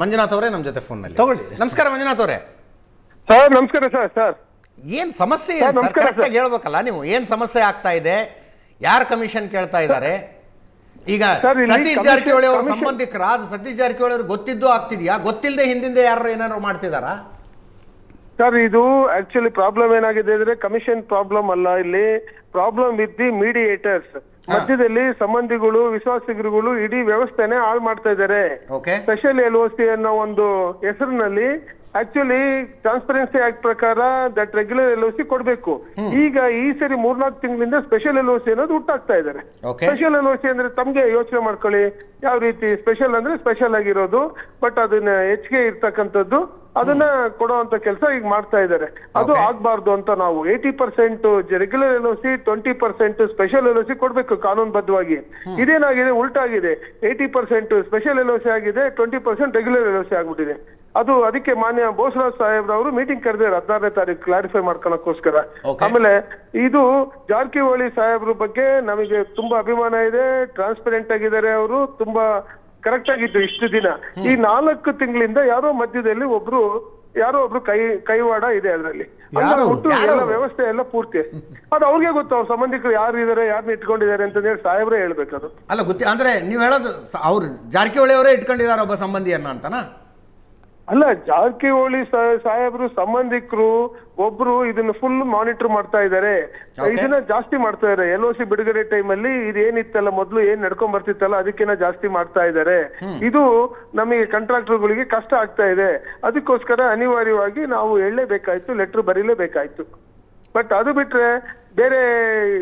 ಮಂಜುನಾಥ್ ಅವರೇ ನಮ್ಮ ಜೊತೆ ಫೋನ್ನಲ್ಲಿ ತಗೊಳ್ಳಿ. ನಮಸ್ಕಾರ ಮಂಜುನಾಥ್ ಅವರೇ. ಸರ್ ನಮಸ್ಕಾರ ಸರ್ ಸರ್. ಏನ್ ಸಮಸ್ಯೆ ಸರ್, ಏನು ಸರ್ ನಮಸ್ಕಾರ, ಕರೆಕ್ಟಾಗಿ ಹೇಳ್ಬೇಕಲ್ಲ ನೀವು. ಏನ್ ಸಮಸ್ಯೆ ಆಗ್ತಾ ಇದೆ? ಯಾರ್ ಕಮಿಷನ್ ಕೇಳ್ತಾ ಇದ್ದಾರೆ? ಈಗ ಸರ್, ಇಲ್ಲಿ ಸತೀಶ್ commission- ಜಾರಕಿಹೊಳಿ ಅವರ commission- ಸಂಬಂಧಿಕರಾದ ಸತೀಶ್ ಜಾರಕಿಹೊಳಿ ಅವರು ಗೊತ್ತಿದ್ದು ಆಗ್ತಿದ್ಯಾ? ಗೊತ್ತಿಲ್ಲದೆ ಹಿಂದಿಂದ ಯಾರು ಏನಾದ್ರು ಮಾಡ್ತಿದಾರ? ಸರ್ ಇದು ಆಕ್ಚುಲಿ ಪ್ರಾಬ್ಲಮ್ ಏನಾಗಿದೆ ಅಂದ್ರೆ ಕಮಿಷನ್ ಪ್ರಾಬ್ಲಮ್ ಅಲ್ಲ. ಇಲ್ಲಿ ಪ್ರಾಬ್ಲಮ್ ವಿತ್ ದಿ ಮೀಡಿಯೇಟರ್ಸ್ ಮಧ್ಯದಲ್ಲಿ ಸಂಬಂಧಿಗಳು ವಿಶ್ವಾಸಿಗರುಗಳು ಇಡೀ ವ್ಯವಸ್ಥೆನೆ ಹಾಳು ಮಾಡ್ತಾ ಇದ್ದಾರೆ. Okay special L O C ಅನ್ನೋ ಒಂದು ಹೆಸರಿನಲ್ಲಿ ಆಕ್ಚುಲಿ ಟ್ರಾನ್ಸ್ಪರೆನ್ಸಿ ಆಕ್ಟ್ ಪ್ರಕಾರ that regular L O C ಕೊಡಬೇಕು. ಈಗ ಈ ಸರಿ ಮೂರ್ನಾಲ್ಕು ತಿಂಗಳಿಂದ ಸ್ಪೆಷಲ್ ಎಲ್ ಓ ಸಿ ಅನ್ನೋದು ಹುಟ್ಟಾಗ್ತಾ ಇದ್ದಾರೆ. ಸ್ಪೆಷಲ್ ಎಲ್ ಸಿ ಅಂದ್ರೆ ತಮ್ಗೆ ಯೋಚನೆ ಮಾಡ್ಕೊಳ್ಳಿ. ಯಾವ ರೀತಿ ಸ್ಪೆಷಲ್ ಅಂದ್ರೆ ಸ್ಪೆಷಲ್ ಆಗಿರೋದು ಬಟ್ ಅದನ್ನ ಹೆಚ್ಚಿಗೆ ಇರ್ತಕ್ಕಂಥದ್ದು ಅದನ್ನ ಕೊಡುವಂತ ಕೆಲಸ ಈಗ ಮಾಡ್ತಾ ಇದ್ದಾರೆ. ಅದು. ಆಗ್ಬಾರ್ದು ಅಂತ ನಾವು eighty percent regular L O C twenty percent special L O C ಕೊಡ್ಬೇಕು ಕಾನೂನುಬದ್ಧವಾಗಿ. ಇದೇನಾಗಿದೆ ಉಲ್ಟಾಗಿದೆ. Eighty percent special L C ಆಗಿದೆ twenty percent regular L O C ಆಗ್ಬಿಟ್ಟಿದೆ. ಅದು ಅದಕ್ಕೆ ಮಾನ್ಯ ಬೋಸರಾಜ್ ಸಾಹೇಬ್ರವರು ಮೀಟಿಂಗ್ ಕರೆದಿದ್ದಾರೆ ಹದಿನಾರನೇ ತಾರೀಕು ಕ್ಲಾರಿಫೈ ಮಾಡ್ಕೊಳಕ್ಕೋಸ್ಕರ ಆಮೇಲೆ ಇದು ಜಾರಕಿಹೊಳಿ ಸಾಹೇಬ್ರ ಬಗ್ಗೆ ನಮಗೆ ತುಂಬಾ ಅಭಿಮಾನ ಇದೆ ಟ್ರಾನ್ಸ್ಪರೆಂಟ್ ಆಗಿದ್ದಾರೆ ಅವರು ತುಂಬಾ ಕರೆಕ್ಟ್ ಆಗಿದ್ದು ಇಷ್ಟು ದಿನ. ಈ ನಾಲ್ಕು ತಿಂಗಳಿಂದ ಯಾರೋ ಮಧ್ಯದಲ್ಲಿ ಒಬ್ರು ಯಾರೋ ಒಬ್ರು ಕೈ ಕೈವಾಡ ಇದೆ ಅದರಲ್ಲಿ. ಅಂದ್ರೆ ಒಟ್ಟು ಎಲ್ಲ ವ್ಯವಸ್ಥೆ ಎಲ್ಲ ಪೂರ್ತಿ. ಅದು ಅವ್ರಿಗೆ ಗೊತ್ತು ಅವ್ರ ಸಂಬಂಧಿಕರು ಯಾರು ಇದಾರೆ ಯಾರನ್ನ ಇಟ್ಕೊಂಡಿದ್ದಾರೆ ಅಂತ ಹೇಳಿ ಸಾಹೇಬ್ರೇ ಹೇಳ್ಬೇಕದು. ಅಲ್ಲ ಗೊತ್ತಿ ಅಂದ್ರೆ ನೀವು ಹೇಳೋದು ಅವ್ರು ಜಾರಕಿಹೊಳಿ ಅವರೇ ಇಟ್ಕೊಂಡಿದ್ದಾರೆ ಒಬ್ಬ ಸಂಬಂಧಿಯನ್ನ ಅಂತನಾ? ಅಲ್ಲ ಜಾರಕಿಹೊಳಿ ಸಾಹೇಬ್ರು ಸಂಬಂಧಿಕರು ಒಬ್ರು ಇದನ್ನ ಫುಲ್ ಮಾನಿಟರ್ ಮಾಡ್ತಾ ಇದ್ದಾರೆ ಇದನ್ನ ಜಾಸ್ತಿ ಮಾಡ್ತಾ ಇದ್ದಾರೆ ಎಲ್ ಒ ಸಿ ಬಿಡುಗಡೆ ಟೈಮ್ ಅಲ್ಲಿ ಇದೇನಿತ್ತಲ್ಲ ಮೊದಲು ಏನ್ ನಡ್ಕೊಂಡ್ ಬರ್ತಿತ್ತಲ್ಲ ಅದಕ್ಕಿಂತ ಜಾಸ್ತಿ ಮಾಡ್ತಾ ಇದ್ದಾರೆ ಇದು ನಮಗೆ ಕಾಂಟ್ರಾಕ್ಟರ್ಗಳಿಗೆ ಕಷ್ಟ ಆಗ್ತಾ ಇದೆ. ಅದಕ್ಕೋಸ್ಕರ ಅನಿವಾರ್ಯವಾಗಿ ನಾವು ಹೇಳಲೇಬೇಕಾಯ್ತು ಲೆಟರ್ ಬರೀಲೇಬೇಕಾಯ್ತು. ಬಟ್ ಅದು ಬಿಟ್ರೆ ಬೇರೆ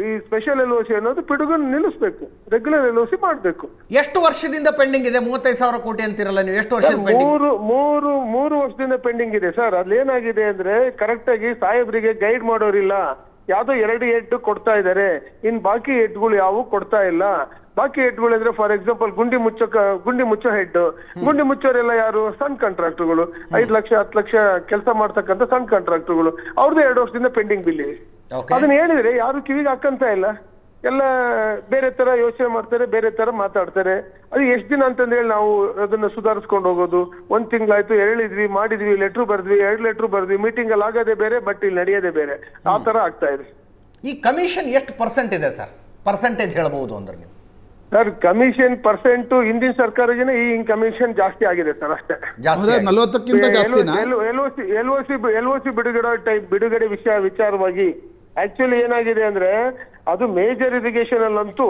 ಈ ಸ್ಪೆಷಲ್ ಎಲ್ ಸಿ ಅನ್ನೋದು ಪಿಡುಗನ್ನು ನಿಲ್ಲಿಸಬೇಕು. ರೆಗ್ಯುಲರ್ ಎಲ್ ಸಿ ಮಾಡಬೇಕು. ಎಷ್ಟು ವರ್ಷದಿಂದ ಪೆಂಡಿಂಗ್ ಇದೆ? ಮೂವತ್ತೈದು ಸಾವಿರ ಕೋಟಿ ಅಂತಿರಲ್ಲ ನೀವು ಎಷ್ಟು ವರ್ಷ ಮೂರು ಮೂರು ಮೂರು ವರ್ಷದಿಂದ ಪೆಂಡಿಂಗ್ ಇದೆ ಸರ್. ಅದೇನಾಗಿದೆ ಅಂದ್ರೆ ಕರೆಕ್ಟ್ ಆಗಿ ಸಾಹೇಬ್ರಿಗೆ ಗೈಡ್ ಮಾಡೋರಿಲ್ಲ. ಯಾವ್ದೋ ಎರಡು ಎಡ್ ಕೊಡ್ತಾ ಇದ್ದಾರೆ. ಇನ್ ಬಾಕಿ ಹೆಡ್ಗಳು ಯಾವು ಕೊಡ್ತಾ ಇಲ್ಲ. ಬಾಕಿ ಹೆಡ್ಗಳು ಅಂದ್ರೆ ಫಾರ್ ಎಕ್ಸಾಂಪಲ್ ಗುಂಡಿ ಮುಚ್ಚೋ ಗುಂಡಿ ಮುಚ್ಚೋ ಹೆಡ್ ಗುಂಡಿ ಮುಚ್ಚೋರೆಲ್ಲ ಯಾರು? ಸಣ್ಣ ಕಾಂಟ್ರಾಕ್ಟರ್ಗಳು ಐದು ಲಕ್ಷ ಹತ್ತು ಲಕ್ಷ ಕೆಲಸ ಮಾಡ್ತಕ್ಕಂಥ ಸಣ್ಣ ಕಾಂಟ್ರಾಕ್ಟರ್ಗಳು ಅವ್ರದ್ದು ಎರಡು ವರ್ಷದಿಂದ ಪೆಂಡಿಂಗ್ ಬಿಲ್ ಇದೆ. ಅದನ್ನ ಹೇಳಿದ್ರೆ ಯಾರು ಕಿವಿಗೆ ಹಾಕಂತ ಇಲ್ಲ. ಎಲ್ಲ ಬೇರೆ ತರ ಯೋಚನೆ ಮಾಡ್ತಾರೆ ಬೇರೆ ತರ ಮಾತಾಡ್ತಾರೆ. ಅದು ಎಷ್ಟು ದಿನ ಅಂತಂದೇಳಿ ನಾವು ಅದನ್ನ ಸುಧಾರಿಸ್ಕೊಂಡು ಹೋಗೋದು. ಒಂದ್ ತಿಂಗಳಾಯ್ತು ಹೇಳಿದ್ವಿ ಮಾಡಿದ್ವಿ ಲೆಟ್ರ್ ಬರ್ದ್ವಿ ಎರಡು ಲೆಟ್ರ್ ಬರ್ದ್ವಿ ಮೀಟಿಂಗ್ ಅಲ್ಲಿ ಆಗದೆ ಬೇರೆ ಬಟ್ ಇಲ್ಲಿ ನಡೆಯೋದೇ ಬೇರೆ. ಆ ತರ ಆಗ್ತಾ ಇದೆ. ಈ ಕಮಿಷನ್ ಎಷ್ಟು ಪರ್ಸೆಂಟ್ ಇದೆ ಸರ್? ಪರ್ಸೆಂಟೇಜ್ ಹೇಳಬಹುದು ಅಂದ್ರೆ ನೀವು. ಸರ್ ಕಮಿಷನ್ ಪರ್ಸೆಂಟ್ ಹಿಂದಿನ ಸರ್ಕಾರಗಿನ ಈ ಕಮಿಷನ್ ಜಾಸ್ತಿ ಆಗಿದೆ ಸರ್ ಅಷ್ಟೇ. ಜಾಸ್ತಿ ಅಂದ್ರೆ ಜಾಸ್ತಿನಾ? L O C L O C L O C ಬಿಡುಗಡೆ ಟೈಪ್ ಬಿಡುಗಡೆ ವಿಷಯ ವಿಚಾರವಾಗಿ ಆಕ್ಚುಲಿ ಏನಾಗಿದೆ ಅಂದ್ರೆ ಅದು ಮೇಜರ್ ಇರಿಗೇಷನ್ ಅಲ್ಲಂತೂ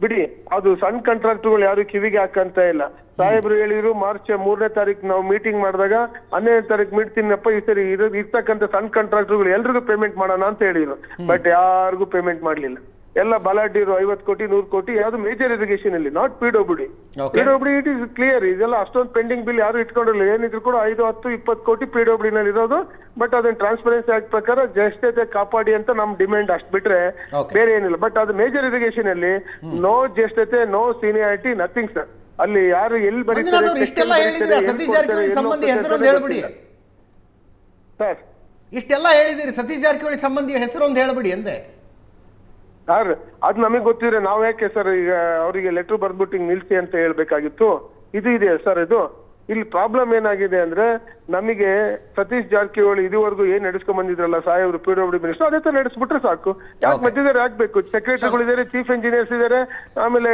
ಬಿಡಿ ಅದು ಸಣ್ಣ ಕಾಂಟ್ರಾಕ್ಟರ್ಗಳು ಯಾರು ಕಿವಿಗೆ ಹಾಕಂತ ಇಲ್ಲ. ಸಾಹೇಬ್ರು ಹೇಳಿದ್ರು ಮಾರ್ಚ್ ಮೂರನೇ ತಾರೀಕು ನಾವು ಮೀಟಿಂಗ್ ಮಾಡಿದಾಗ ಹನ್ನೆರಡನೇ ತಾರೀಕು ಮೀಡ್ತೀನಪ್ಪ ಈ ಸರಿ ಇರೋ ಇರ್ತಕ್ಕಂಥ ಸಣ್ಣ ಕಾಂಟ್ರಾಕ್ಟರ್ಗಳು ಎಲ್ರಿಗೂ ಪೇಮೆಂಟ್ ಮಾಡೋಣ ಅಂತ ಹೇಳಿದ್ರು. ಬಟ್ ಯಾರಿಗೂ ಪೇಮೆಂಟ್ ಮಾಡ್ಲಿಲ್ಲ. ಎಲ್ಲ ಬಲಾಢ್ಯರು ಐವತ್ತು ಕೋಟಿ ನೂರ್ ಕೋಟಿ ಯಾವ್ದು ಮೇಜರ್ ಇರಿಗೇಷನ್ ಅಲ್ಲಿ not P W D Okay. P W it is clear ಇದೆಲ್ಲ ಅಷ್ಟೊಂದು ಪೆಂಡಿಂಗ್ ಬಿಲ್ ಯಾರು ಇಟ್ಕೊಂಡಿಲ್ಲ. ಏನಿದ್ರು ಕೂಡ ಐದು ಹತ್ತು ಇಪ್ಪತ್ತು ಕೋಟಿ ಪಿ ಡಬ್ಲ್ಯೂ ನಲ್ಲಿ ಇರೋದು. ಬಟ್ ಅದನ್ನ ಟ್ರಾನ್ಸ್ಪರೆನ್ಸಿ ಆಕ್ಟ್ ಪ್ರಕಾರ ಜ್ಯೇಷ್ಠತೆ ಕಾಪಾಡಿ ಅಂತ ನಮ್ ಡಿಮ್ಯಾಂಡ್ ಅಷ್ಟು ಬಿಟ್ರೆ ಬೇರೆ ಏನಿಲ್ಲ. ಬಟ್ ಅದು ಮೇಜರ್ ಇರಿಗೇಷನ್ ಅಲ್ಲಿ no justice no seniority nothing sir ಅಲ್ಲಿ ಯಾರು ಎಲ್ಲಿ ಬರೀತಾರೆ ಸರ್ ಇಷ್ಟೆಲ್ಲ ಹೇಳಿದಿರಿ ಸತೀಶ್ ಜಾರಕಿಹೊಳಿ ಸಂಬಂಧಿ ಹೆಸರೊಂದು ಹೇಳ್ಬಿಡಿ ಅಂದೆ. ಸರ್ ಅದ್ ನಮಗೆ ಗೊತ್ತಿದ್ರೆ ನಾವ್ ಯಾಕೆ ಸರ್ ಈಗ ಅವರಿಗೆ ಲೆಟರ್ ಬರ್ದ್ಬಿಟ್ಟು ಹಿಂಗ್ ನಿಲ್ಸಿ ಅಂತ ಹೇಳ್ಬೇಕಾಗಿತ್ತು? ಇದು ಇದೆ ಸರ್ ಇದು? ಇಲ್ಲಿ ಪ್ರಾಬ್ಲಮ್ ಏನಾಗಿದೆ ಅಂದ್ರೆ ನಮಗೆ ಸತೀಶ್ ಜಾರಕಿಹೊಳಿ ಇದುವರೆಗೂ ಏನ್ ನಡೆಸ್ಕೊಂಡ್ ಬಂದಿದ್ರಲ್ಲ ಸಾಹೇಬ್ರು ಪಿ ಡಬ್ಲ್ಯೂ ಮಿನಿಸ್ಟರ್ ಅದೇ ತರ ನಡೆಸ್ಬಿಟ್ರೆ ಸಾಕು. ಯಾಕೆ. ಮಧ್ಯದಲ್ಲಿ ಆಗ್ಬೇಕು? ಸೆಕ್ರೆಟರಿಗಳು ಇದಾರೆ ಚೀಫ್ ಇಂಜಿನಿಯರ್ಸ್ ಇದ್ದಾರೆ ಆಮೇಲೆ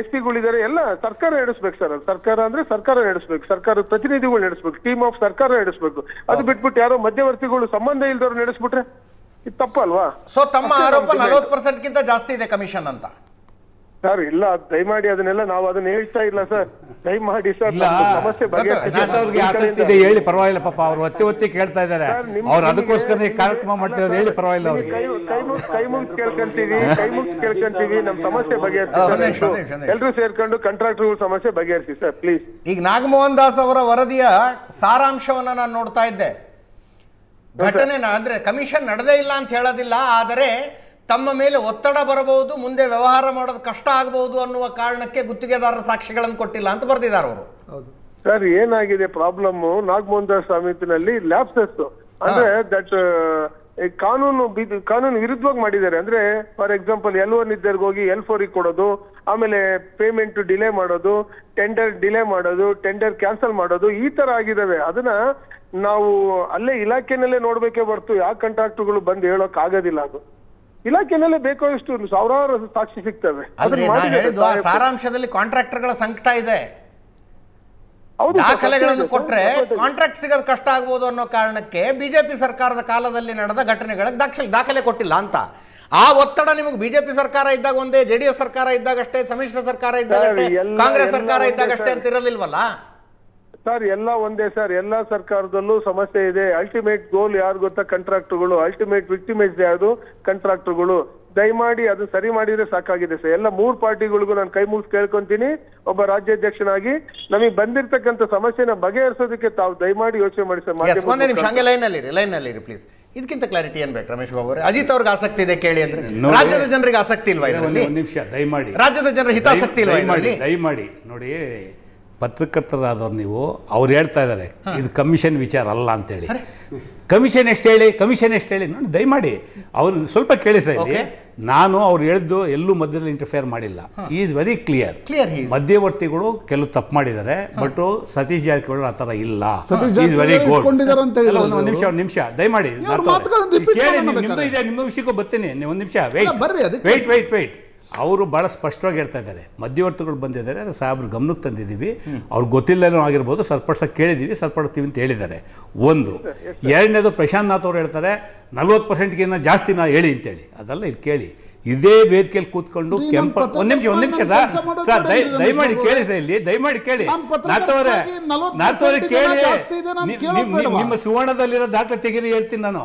ಎಸ್ ಪಿಗಳಿದ್ದಾರೆ ಎಲ್ಲ ಸರ್ಕಾರ ನಡೆಸ್ಬೇಕು ಸರ್. ಅದು ಸರ್ಕಾರ ಅಂದ್ರೆ ಸರ್ಕಾರ ನಡೆಸ್ಬೇಕು. ಸರ್ಕಾರದ ಪ್ರತಿನಿಧಿಗಳು ನಡೆಸ್ಬೇಕು. ಟೀಮ್ ಆಫ್ ಸರ್ಕಾರ ನಡೆಸ್ಬೇಕು. ಅದು ಬಿಟ್ಬಿಟ್ಟು ಯಾರೋ ಮಧ್ಯವರ್ತಿಗಳು ಸಂಬಂಧ ಇಲ್ದವ್ರು ನಡೆಸ್ಬಿಟ್ರೆ ಇದು ತಪ್ಪಲ್ವಾ? ಸೊ ತಮ್ಮ ಆರೋಪ ನಲವತ್ತು ಪರ್ಸೆಂಟ್ ಗಿಂತ ಜಾಸ್ತಿ ಇದೆ ಕಮಿಷನ್ ಅಂತ. ಸರ್ ಇಲ್ಲ ದಯಮಾಡಿ ಅದನ್ನೆಲ್ಲ ನಾವು ಅದನ್ನ ಹೇಳ್ತಾ ಇಲ್ಲ ಸರ್. ದಯಮಾಡಿ ಸರ್ ಇಲ್ಲ. ಸಮಸ್ಯೆ ಅವ್ರಿಗೆ ಆಸಕ್ತಿ ಇದೆ ಹೇಳಿ ಪರವಾಗಿಲ್ಲ ಪಾಪ ಅವ್ರು ಒತ್ತಿ ಒತ್ತಿ ಕೇಳ್ತಾ ಇದ್ದಾರೆ. ಅವ್ರು ಅದಕ್ಕೋಸ್ಕರ ಈ ಕಾರ್ಯಕ್ರಮ ಮಾಡ್ತಿರೋದು ಹೇಳಿ ಪರವಾಗಿಲ್ಲ ಅವ್ರಿಗೆ. ಕೈ ಮುಗ್ಸ್ ಕೇಳ್ಕೊಂತೀವಿ ಕೈ ಮುಗ್ಸ್ ಕೇಳ್ಕೊಂತೀವಿ ನಮ್ ಸಮಸ್ಯೆ ಬಗೆಹರಿಸಿ. ಎಲ್ರು ಸೇರ್ಕೊಂಡು ಕಾಂಟ್ರಾಕ್ಟರ್ ಸಮಸ್ಯೆ ಬಗೆಹರಿಸಿ ಸರ್ ಪ್ಲೀಸ್ ಈಗ ನಾಗಮೋಹನ್ ದಾಸ್ ಅವರ ವರದಿಯ ಸಾರಾಂಶವನ್ನ ನಾನು ನೋಡ್ತಾ ಇದ್ದೆ. ಘಟನೆನ ಅಂದ್ರೆ ಕಮಿಷನ್ ನಡೆದೇ ಇಲ್ಲ ಅಂತ ಹೇಳೋದಿಲ್ಲ ಆದರೆ ತಮ್ಮ ಮೇಲೆ ಒತ್ತಡ ಬರಬಹುದು ಮುಂದೆ ವ್ಯವಹಾರ ಮಾಡೋದು ಕಷ್ಟ ಆಗಬಹುದು ಅನ್ನುವ ಕಾರಣಕ್ಕೆ ಗುತ್ತಿಗೆದಾರರ ಸಾಕ್ಷಿಗಳನ್ನು ಕೊಟ್ಟಿಲ್ಲ ಅಂತ ಬರ್ತಿದ್ದಾರೆ ಅವರು. ಸರ್ ಏನಾಗಿದೆ ಪ್ರಾಬ್ಲಮ್ ನಾಗಮೋಹನ್ ದಾಸ್ ಸಮಿತಿನಲ್ಲಿ ಲ್ಯಾಪ್ಸಸ್ ಅಂದ್ರೆ ದಟ್ ಕಾನೂನು ಕಾನೂನು ವಿರುದ್ಧವಾಗಿ ಮಾಡಿದ್ದಾರೆ. ಅಂದ್ರೆ ಫಾರ್ ಎಕ್ಸಾಂಪಲ್ ಎಲ್ ಒನ್ ಇದ್ದವ್ರಿಗೆ ಹೋಗಿ ಎಲ್ ಫೋರ್ ಕೊಡೋದು ಆಮೇಲೆ ಪೇಮೆಂಟ್ ಡಿಲೇ ಮಾಡೋದು ಟೆಂಡರ್ ಡಿಲೇ ಮಾಡೋದು ಟೆಂಡರ್ ಕ್ಯಾನ್ಸಲ್ ಮಾಡೋದು ಈ ತರ ಆಗಿದಾವೆ ಅದನ್ನ ನಾವು ಅಲ್ಲೇ ಇಲಾಖೆನಲ್ಲೇ ನೋಡ್ಬೇಕೇ ಬರ್ತು ಯಾವ ಕಾಂಟ್ರಾಕ್ಟ್ಗಳು ಬಂದು ಹೇಳೋಕ್ ಆಗೋದಿಲ್ಲ ಅದು. ಇಲಾಖೆನಲ್ಲೇ ಬೇಕಾದಷ್ಟು ಸಾವಿರಾರು ಸಾಕ್ಷಿ ಸಿಗ್ತವೆ. ಸಾರಾಂಶದಲ್ಲಿ ಕಾಂಟ್ರಾಕ್ಟರ್ಗಳ ಸಂಕಟ ಇದೆ. ದಾಖಲೆಗಳನ್ನು ಕೊಟ್ರೆ ಕಾಂಟ್ರಾಕ್ಟ್ ಸಿಗೋದು ಕಷ್ಟ ಆಗ್ಬೋದು ಅನ್ನೋ ಕಾರಣಕ್ಕೆ ಬಿಜೆಪಿ ಸರ್ಕಾರದ ಕಾಲದಲ್ಲಿ ನಡೆದ ಘಟನೆಗಳಿಗೆ ದಾಖಲೆ ದಾಖಲೆ ಕೊಟ್ಟಿಲ್ಲ ಅಂತ. ಆ ಒತ್ತಡ ನಿಮಗೆ ಬಿಜೆಪಿ ಸರ್ಕಾರ ಇದ್ದಾಗ ಒಂದೇ ಜೆಡಿಎಸ್ ಸರ್ಕಾರ ಇದ್ದಾಗಷ್ಟೇ ಸಮ್ಮಿಶ್ರ ಸರ್ಕಾರ ಇದ್ದಾಗಷ್ಟೇ ಕಾಂಗ್ರೆಸ್ ಸರ್ಕಾರ ಇದ್ದಾಗಷ್ಟೇ. ಅಂತ ಇರಲಿಲ್ವಲ್ಲ ಸರ್ ಎಲ್ಲ ಒಂದೇ ಸರ್. ಎಲ್ಲ ಸರ್ಕಾರದಲ್ಲೂ ಸಮಸ್ಯೆ ಇದೆ. ಅಲ್ಟಿಮೇಟ್ ಗೋಲ್ ಯಾರು ಗೊತ್ತಾ? ಕಾಂಟ್ರಾಕ್ಟರ್ಗಳು ಅಲ್ಟಿಮೇಟ್ ವಿಕ್ಟಿಮೈಸ್ ಯಾವುದು ಕಾಂಟ್ರಾಕ್ಟರ್ಗಳು ದಯಮಾಡಿ ಅದು ಸರಿ ಮಾಡಿದ್ರೆ ಸಾಕಾಗಿದೆ ಸರ್. ಎಲ್ಲ ಮೂರು ಪಾರ್ಟಿಗಳಿಗೂ ನಾನು ಕೈ ಮುಗಿಸ್ ಕೇಳ್ಕೊಂತೀನಿ. ಒಬ್ಬ ರಾಜ್ಯಾಧ್ಯಕ್ಷನಾಗಿ ನಮಗೆ ಬಂದಿರ್ತಕ್ಕಂತ ಸಮಸ್ಯೆನ ಬಗೆಹರಿಸೋದಕ್ಕೆ ತಾವು ದಯಮಾಡಿ ಯೋಚನೆ ಮಾಡಿ ಸರ್. ಎಸ್ ಒಂದೇ ನಿಮಿಷ. ಹಂಗೆ ಲೈನ್ ಅಲ್ಲಿ ಲೈನ್ ಅಲ್ಲಿ ಪ್ಲೀಸ್ ಇದಕ್ಕಿಂತ ಕ್ಲಾರಿಟಿ ಏನ್ ಬೇಕು ರಮೇಶ್ ಬಾಬು ಅವರೇ? ಅಜಿತ್ ಅವ್ರಿಗೆ ಆಸಕ್ತಿ ಇದೆ ಕೇಳಿ ಅಂದ್ರೆ. ರಾಜ್ಯದ ಜನರಿಗೆ ಆಸಕ್ತಿ ಇಲ್ವಾ ಇದು ಇದರಲ್ಲಿ? ಒಂದು ನಿಮಿಷ ದಯಮಾಡಿ. ರಾಜ್ಯದ ಜನರ ಹಿತಾಸಕ್ತಿ ಇಲ್ವಾ ದಯಮಾಡಿ ನೋಡಿ. ಪತ್ರಕರ್ತರಾದವ್ರು ನೀವು ಅವ್ರು ಹೇಳ್ತಾ ಇದ್ದಾರೆ ಇದು ಕಮಿಷನ್ ವಿಚಾರ ಅಲ್ಲ ಅಂತೇಳಿ. ಕಮಿಷನ್ ಎಷ್ಟು ಹೇಳಿ ಕಮಿಷನ್ ಎಷ್ಟು ಹೇಳಿ? ನೋಡಿ ದಯಮಾಡಿ ಅವ್ರು ಸ್ವಲ್ಪ ಕೇಳಿ ಇದ್ದೀನಿ ನಾನು ಅವ್ರು ಹೇಳಿದ್ದು ಎಲ್ಲೂ ಮಧ್ಯದಲ್ಲಿ ಇಂಟರ್ಫೇರ್ ಮಾಡಿಲ್ಲ. ಈಸ್ ವೆರಿ ಕ್ಲಿಯರ್ ಕ್ಲಿಯರ್ ಮಧ್ಯವರ್ತಿಗಳು ಕೆಲವು ತಪ್ಪು ಮಾಡಿದ್ದಾರೆ ಬಟ್ ಸತೀಶ್ ಜಾರಕಿಹೊಳಿ ಆ ಥರ ಇಲ್ಲ. ಈಸ್ ವೆರಿ ಗುಡ್ ಒಂದು ನಿಮಿಷ ಒಂದು ನಿಮಿಷ ದಯಮಾಡಿ ಕೇಳಿ ನಿಮ್ದು ಇದೆ ನಿಮ್ಮ ವಿಷಯಕ್ಕೂ ಬರ್ತೀನಿ ನೀವು ಒಂದು ನಿಮಿಷ ವೆಯ್ಟ್ ವೆಯ್ಟ್ ವೆಯ್ಟ್ ವೆಯ್ಟ್ ಅವರು ಭಾಳ ಸ್ಪಷ್ಟವಾಗಿ ಹೇಳ್ತಾ ಇದ್ದಾರೆ. ಮಧ್ಯವರ್ತಿಗಳು ಬಂದಿದ್ದಾರೆ ಅದು ಸಾಹೇಬ್ರು ಗಮನಕ್ಕೆ ತಂದಿದ್ದೀವಿ. ಅವ್ರು ಗೊತ್ತಿಲ್ಲನೂ ಆಗಿರ್ಬೋದು ಸರ್ಪಡ್ಸಕ್ಕೆ ಕೇಳಿದ್ದೀವಿ ಸರಿಪಡಿಸ್ತೀವಿ ಅಂತ ಹೇಳಿದ್ದಾರೆ. ಒಂದು ಎರಡನೇದು ಪ್ರಶಾಂತ್ ನಾಥ್ ಅವರು ಹೇಳ್ತಾರೆ ನಲ್ವತ್ತು ಪರ್ಸೆಂಟ್ಗಿನ್ನ ಜಾಸ್ತಿ ನಾ ಹೇಳಿ ಅಂತೇಳಿ. ಅದೆಲ್ಲ ಇಲ್ಲಿ ಕೇಳಿ. ಇದೇ ವೇದಿಕೆಯಲ್ಲಿ ಕೂತ್ಕೊಂಡು ಕೆಂಪ ಒಂದ್ ನಿಮಿಷ ಒಂದ್ ನಿಮಿಷ ಸರ್. ದಯಮಾಡಿ ಕೇಳಿ ಸರ್ ಇಲ್ಲಿ ದಯಮಾಡಿ ಕೇಳಿ. ನಾಥವರೇ ನಾಥವರೇ 40% ಕೇಳಿ. ನಿಮ್ಮ ಸುವರ್ಣದಲ್ಲಿರೋ ದಾಖಲೆ ತೆಗೀರಿ ಹೇಳ್ತೀನಿ ನಾನು.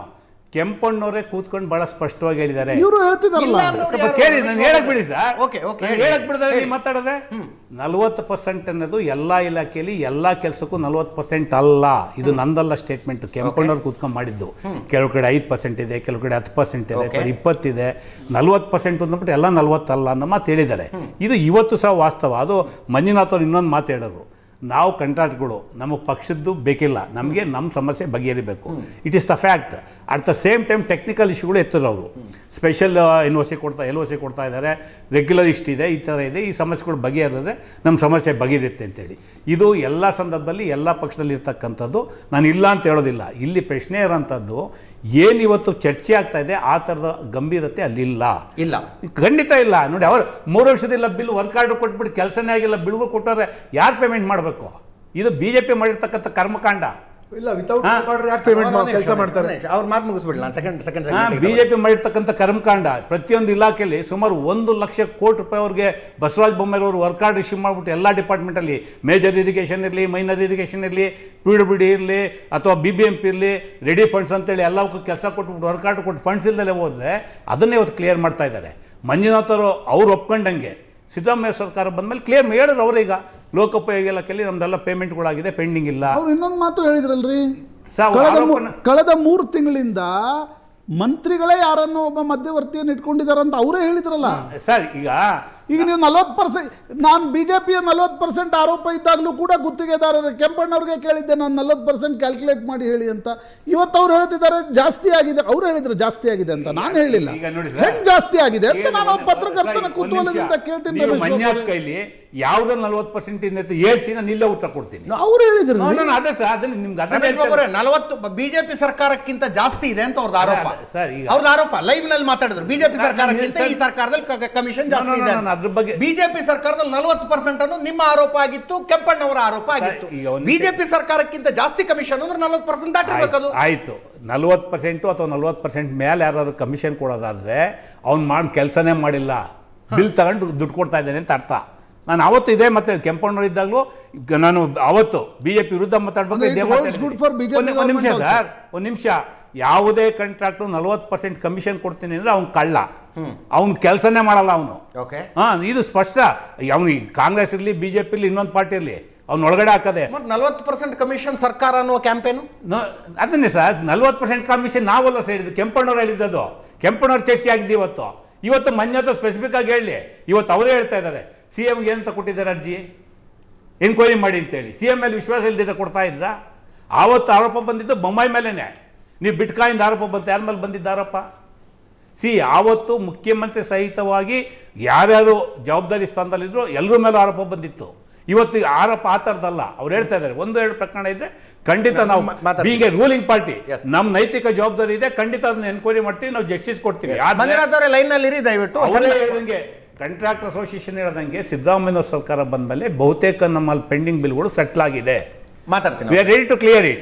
ಕೆಂಪಣ್ಣವರೇ ಕೂತ್ಕೊಂಡು ಬಹಳ ಸ್ಪಷ್ಟವಾಗಿ ಹೇಳಿದ್ದಾರೆ. ಇವರು ಹೇಳ್ತಿದಾರಲ್ಲ. ಇಲ್ಲ ಸ್ವಲ್ಪ ಕೇಳಿ ನಾನು ಹೇಳಕ್. ಬಿಡಿ ಸರ್. ನಾನು ಹೇಳಿ. ಹೇಳಕ್ ಬಿಡದ್ರೆ ಹೇಳಿ. ನೀವು ಮಾತಾಡಿದ್ರೆ ನಲ್ವತ್ತು ಪರ್ಸೆಂಟ್ ಅನ್ನೋದು ಎಲ್ಲ ಇಲಾಖೆಯಲ್ಲಿ ಎಲ್ಲ ಕೆಲಸಕ್ಕೂ ನಲ್ವತ್ತು ಪರ್ಸೆಂಟ್ ಅಲ್ಲ. ಇದು ನಂದಲ್ಲ ಸ್ಟೇಟ್ಮೆಂಟ್. ಕೆಂಪಣ್ಣವ್ರು ಕೂತ್ಕೊಂಡು ಮಾಡಿದ್ದು. ಕೆಲವು ಕಡೆ ಐದು ಪರ್ಸೆಂಟ್ ಇದೆ ಕೆಲವು ಕಡೆ ಹತ್ತು ಪರ್ಸೆಂಟ್ ಇದೆ. ಕೆಲವು ಇಪ್ಪತ್ತಿದೆ ನಲ್ವತ್ತು ಪರ್ಸೆಂಟ್ ಅಂದ್ಬಿಟ್ಟು ಎಲ್ಲ ನಲ್ವತ್ತಲ್ಲ ಅನ್ನೋ ಮಾತು ಹೇಳಿದ್ದಾರೆ. ಇದು ಇವತ್ತು ಸಹ ವಾಸ್ತವ. ಅದು ಮಂಜುನಾಥ್ ಅವ್ರು ಇನ್ನೊಂದು ಮಾತು ಹೇಳಿದ್ರು. ನಾವು ಕಂಟ್ರಾಕ್ಟ್ಗಳು ನಮಗೆ ಪಕ್ಷದ್ದು ಬೇಕಿಲ್ಲ. ನಮಗೆ ನಮ್ಮ ಸಮಸ್ಯೆ ಬಗೆಹರಿಬೇಕು. It is the fact at the same time technical ಇಶ್ಯೂಗಳು ಎತ್ತಿದ್ರು ಅವರು. ಸ್ಪೆಷಲ್ ಎನ್ ಒ ಸಿ ಕೊಡ್ತಾ ಎಲ್ ಒ ಸಿ ಕೊಡ್ತಾ ಇದ್ದಾರೆ ರೆಗ್ಯುಲರ್ ಇಷ್ಟಿದೆ ಈ ಥರ ಇದೆ, ಈ ಸಮಸ್ಯೆಗಳು ಬಗೆಹರಿದ್ರೆ ನಮ್ಮ ಸಮಸ್ಯೆ ಬಗೆಹರಿಯುತ್ತೆ ಅಂತೇಳಿ. ಇದು ಎಲ್ಲ ಸಂದರ್ಭದಲ್ಲಿ, ಎಲ್ಲ ಪಕ್ಷದಲ್ಲಿ ಇರ್ತಕ್ಕಂಥದ್ದು ನಾನು ಇಲ್ಲ ಅಂತ ಹೇಳೋದಿಲ್ಲ. ಇಲ್ಲಿ ಪ್ರಶ್ನೆ ಇರೋಂಥದ್ದು ಏನು ಇವತ್ತು ಚರ್ಚೆ ಆಗ್ತಾ ಇದೆ ಆ ಥರದ ಗಂಭೀರತೆ ಅಲ್ಲಿಲ್ಲ. ಇಲ್ಲ. ಖಂಡಿತ ಇಲ್ಲ. ನೋಡಿ ಅವರು ಮೂರು ವರ್ಷದಿಲ್ಲ ಬಿಲ್ ವರ್ಕ್ ಆರ್ಡರ್ ಕೊಟ್ಬಿಟ್ಟು ಕೆಲಸನೇ ಆಗಿಲ್ಲ ಬಿಲ್ಗಳು ಕೊಟ್ಟರೆ ಯಾರು ಪೇಮೆಂಟ್ ಮಾಡಬೇಕು? ಇದು ಬಿ ಜೆ ಪಿ ಮಾಡಿರ್ತಕ್ಕಂಥ ಕರ್ಮಕಾಂಡ. ಇಲ್ಲ ವಿತೌಟ್? ಯಾಕೆ ಪೇಮೆಂಟ್ ಕೆಲಸ ಮಾಡ್ತಾರೆ? ಅವ್ರ ಮಾತು ಮುಗಿಸ್ಬಿಡ್ಲ second second B J P ಮಾಡಿರ್ತಕ್ಕಂಥ ಕರ್ಮಕಾಂಡ ಪ್ರತಿಯೊಂದು ಇಲಾಖೆಯಲ್ಲಿ ಸುಮಾರು ಒಂದು ಲಕ್ಷ ಕೋಟಿ ರೂಪಾಯಿ ಅವ್ರಿಗೆ ಬಸವರಾಜ ಬೊಮ್ಮಾಯಿರವರು ವರ್ಕ್ ಆರ್ಡ್ ಇಶ್ಯೂ ಮಾಡಿಬಿಟ್ಟು ಎಲ್ಲ ಡಿಪಾರ್ಟ್ಮೆಂಟಲ್ಲಿ ಮೇಜರ್ ಇರಿಗೇಷನ್ ಇರಲಿ ಮೈನರ್ ಇರಿಗೇಷನ್ ಇರಲಿ ಪಿ ಡಬ್ಲ್ಯೂ ಡಿ ಇರಲಿ ಅಥವಾ ಬಿ ಬಿ ಎಂ ಪಿ ಇರಲಿ ರೆಡಿ ಫಂಡ್ಸ್ ಅಂತೇಳಿ ಎಲ್ಲವಕ್ಕೂ ಕೆಲಸ ಕೊಟ್ಬಿಟ್ಟು ವರ್ಕ್ ಕಾರ್ಡ್ ಕೊಟ್ಟು ಫಂಡ್ಸ್ ಇಲ್ದಲೇ ಹೋದರೆ ಅದನ್ನೇ ಇವತ್ತು ಕ್ಲಿಯರ್ ಮಾಡ್ತಾ ಇದ್ದಾರೆ. ಮಂಜುನಾಥ್ ಅವರು ಅವ್ರು ಒಪ್ಕೊಂಡಂಗೆ ಸಿದ್ದರಾಮಯ್ಯ ಸರ್ಕಾರ ಬಂದಮೇಲೆ ಕ್ಲಿಯರ್ ಹೇಳಿದ್ರು ಅವರೀಗ ಲೋಕೋಪಯೋಗಿ ಇಲಾಖೆಯಲ್ಲಿ ನಮ್ದೆಲ್ಲ ಪೇಮೆಂಟ್ಗಳಾಗಿದೆ ಪೆಂಡಿಂಗ್ ಇಲ್ಲ. ಅವ್ರು ಇನ್ನೊಂದು ಮಾತು ಹೇಳಿದ್ರಲ್ರಿ? ಸರ್, ಕಳೆದ ಮೂ- ಆರೋಪನ- ಕಳೆದ ಮೂರು ತಿಂಗಳಿಂದ ಮಂತ್ರಿಗಳೇ ಯಾರನ್ನೋ ಒಬ್ಬ ಮಧ್ಯವರ್ತಿಯನ್ನು ಇಟ್ಕೊಂಡಿದ್ದಾರೆ ಅಂತ ಅವರೇ ಹೇಳಿದ್ರಲ್ಲ? ಸರ್ ಈಗ ಈಗ ನೀವು ನಲವತ್ತು ಪರ್ಸೆಂಟ್ ನಾನು ಬಿಜೆಪಿಯ ನಲವತ್ತು ಪರ್ಸೆಂಟ್ ಆರೋಪ ಇದ್ದಾಗಲೂ ಕೂಡ ಗುತ್ತಿಗೆದಾರರು ಕೆಂಪಣ್ಣವ್ರಿಗೆ ಕೇಳಿದ್ದೆ ನಾನು ನಲವತ್ತು ಪರ್ಸೆಂಟ್ ಕ್ಯಾಲ್ಕುಲೇಟ್ ಮಾಡಿ ಹೇಳಿ ಅಂತ. ಇವತ್ತು ಅವ್ರು ಹೇಳ್ತಿದ್ದಾರೆ ಜಾಸ್ತಿ ಆಗಿದೆ. ಅವ್ರು ಹೇಳಿದ್ರು ಜಾಸ್ತಿ ಆಗಿದೆ ಅಂತ. ನಾನು ಹೇಳಿಲ್ಲ. ಈಗ ನೋಡಿ ಸರ್. ಹೆಂಗ್ ಜಾಸ್ತಿ ಆಗಿದೆ ಅಂತ ನಾನು ಪತ್ರಕರ್ತನ ಕುತೂಹಲದಿಂದ. ಕೇಳ್ತೀನಿ. ಕೈಲಿ ಯಾವ್ದು ನಲ್ವತ್ತು ಪರ್ಸೆಂಟ್ ಇಂದ ಏಳ್ಸಿ ನಾನು ಇಲ್ಲೇ ಉತ್ತರ ಕೊಡ್ತೀನಿ. ಅವ್ರು ಹೇಳಿದ್ರು. ಅದೇ ಸರ್ ಅದನ್ನ ನಿಮ್ಗೆ ಅವರೇ ನಲವತ್ತು ಬಿಜೆಪಿ ಸರ್ಕಾರಕ್ಕಿಂತ ಜಾಸ್ತಿ ಇದೆ ಅಂತ ಅವ್ರದ್ದು ಆರೋಪ. ಸರ್, ಅವ್ರದ್ದು ಆರೋಪ. ಲೈವ್ನಲ್ಲಿ ಮಾತಾಡಿದ್ರು. ಬಿಜೆಪಿ ಸರ್ಕಾರಕ್ಕಿಂತ ಈ ಸರ್ಕಾರದಲ್ಲಿ ಕಮಿಷನ್ ಜಾಸ್ತಿ ಇದೆ ಅದ್ರ ಬಗ್ಗೆ- ಬಿಜೆಪಿ ಸರ್ಕಾರದಲ್ಲಿ ನಲವತ್ತು ಪರ್ಸೆಂಟ್ ಅನ್ನು ನಿಮ್ಮ ಆರೋಪ ಆಗಿತ್ತು ಕೆಂಪಣ್ಣವರ ಆರೋಪ ಆಗಿತ್ತು. ಬಿಜೆಪಿ ಸರ್ಕಾರಕ್ಕಿಂತ ಜಾಸ್ತಿ ಕಮಿಷನ್ ಅಂದ್ರೆ ನಲವತ್ತು ಪರ್ಸೆಂಟ್ ಅದು. ಆಯ್ತು ನಲ್ವತ್ತು ಪರ್ಸೆಂಟು ಅಥವಾ ನಲ್ವತ್ತು ಪರ್ಸೆಂಟ್ ಮೇಲೆ ಯಾರಾದ್ರು ಕಮಿಷನ್ ಕೊಡೋದಾದ್ರೆ ಅವ್ನು ಮಾಡಿ ಕೆಲಸನೇ ಮಾಡಿಲ್ಲ. ಬಿಲ್ ತಗೊಂಡು ದುಡ್ಡು ಕೊಡ್ತಾ ಇದ್ದೇನೆ ಅಂತ ಅರ್ಥ. ನಾನು ಅವತ್ತು ಇದೆ ಮತ್ತೆ ಕೆಂಪಣ್ಣವ್ರು ಇದ್ದಾಗಲೂ ನಾನು ಅವತ್ತು ಬಿಜೆಪಿ ವಿರುದ್ಧ ಮಾತಾಡ್ಬೇಕು ನಿಮಿಷ ಸರ್ ಒಂದು ನಿಮಿಷ. ಯಾವುದೇ ಕಾಂಟ್ರಾಕ್ಟು ನಲ್ವತ್ತು ಪರ್ಸೆಂಟ್ ಕಮಿಷನ್ ಕೊಡ್ತೀನಿ ಅಂದ್ರೆ ಅವ್ನು ಕಳ್ಳ. ಅವ್ನು ಕೆಲಸನೇ ಮಾಡಲ್ಲ ಅವನು. ಓಕೆ ಹಾಂ ಇದು ಸ್ಪಷ್ಟ. ಅವನು ಕಾಂಗ್ರೆಸ್ ಇರಲಿ ಬಿ ಜೆ ಪಿ ಇರಲಿ ಇನ್ನೊಂದು ಪಾರ್ಟಿ ಇರಲಿ ಅವ್ನ ಒಳಗಡೆ ಹಾಕದೆ. ಮತ್ತೆ ನಲವತ್ತು ಪರ್ಸೆಂಟ್ ಕಮಿಷನ್ ಸರ್ಕಾರ ಅನ್ನುವ ಕ್ಯಾಂಪೇನು ಅದನ್ನೇ ಸರ್ ನಲ್ವತ್ತು ಪರ್ಸೆಂಟ್ ಕಮಿಷನ್ ನಾವೆಲ್ಲ ಸೇರಿದ್ದು ಕೆಂಪಣ್ಣವ್ರು ಹೇಳಿದ್ದದು. ಕೆಂಪಣ್ಣವ್ರು ಚರ್ಚೆ ಆಗಿದ್ದು ಇವತ್ತು. ಇವತ್ತು ಮಂಜಾತ ಸ್ಪೆಸಿಫಿಕ್ ಆಗಿ ಹೇಳಿ. ಇವತ್ತು ಅವರೇ ಹೇಳ್ತಾ ಇದ್ದಾರೆ ಸಿ ಎಮ್ಗೆ ಏನಂತ ಕೊಟ್ಟಿದ್ದಾರೆ ಅರ್ಜಿ? ಎನ್ಕ್ವೈರಿ ಮಾಡಿ ಅಂತೇಳಿ. ಸಿ ಎಂ ಮೇಲೆ ವಿಶ್ವಾಸ ಇಲ್ದಿರ ಕೊಡ್ತಾ ಇದ್ರ? ಆವತ್ತು ಆರೋಪ ಬಂದಿದ್ದು ಬೊಂಬಾಯಿ ಮೇಲೇನೆ. ನೀವು ಬಿಟ್ಕಾಯಿಂದ ಆರೋಪ ಬಂತು ಯಾರ ಮೇಲೆ ಬಂದಿದ್ದಾರಪ್ಪ ಆರೋಪ? ಸಿ ಯಾವತ್ತು ಮುಖ್ಯಮಂತ್ರಿ ಸಹಿತವಾಗಿ ಯಾರ್ಯಾರು ಜವಾಬ್ದಾರಿ ಸ್ಥಾನದಲ್ಲಿದ್ರು ಎಲ್ಲರ ಮೇಲೂ ಆರೋಪ ಬಂದಿತ್ತು. ಇವತ್ತು ಆರೋಪ ಆ ಥರದ್ದಲ್ಲ. ಅವ್ರು ಹೇಳ್ತಾ ಇದ್ದಾರೆ ಒಂದು ಎರಡು ಪ್ರಕರಣ ಇದ್ರೆ ಖಂಡಿತ ನಾವು ಹೀಗೆ ರೂಲಿಂಗ್ ಪಾರ್ಟಿ. ನಮ್ಮ ನೈತಿಕ ಜವಾಬ್ದಾರಿ ಇದೆ ಖಂಡಿತ ಅದನ್ನ ಎನ್ಕ್ವೈರಿ ಮಾಡ್ತೀವಿ ನಾವು ಜಸ್ಟಿಸ್ ಕೊಡ್ತೀವಿ. ಲೈನಲ್ಲಿ ದಯವಿಟ್ಟು. ಹೇಳಿದಂಗೆ ಕಂಟ್ರಾಕ್ಟ್ ಅಸೋಸಿಯೇಷನ್ ಹೇಳ್ದಂಗೆ ಸಿದ್ದರಾಮಯ್ಯವ್ರ ಸರ್ಕಾರ ಬಂದ ಮೇಲೆ ಬಹುತೇಕ ನಮ್ಮಲ್ಲಿ ಪೆಂಡಿಂಗ್ ಬಿಲ್ಗಳು ಸೆಟ್ಲ್ ಆಗಿದೆ. ಮಾತಾಡ್ತೀನಿ. We are ready to clear it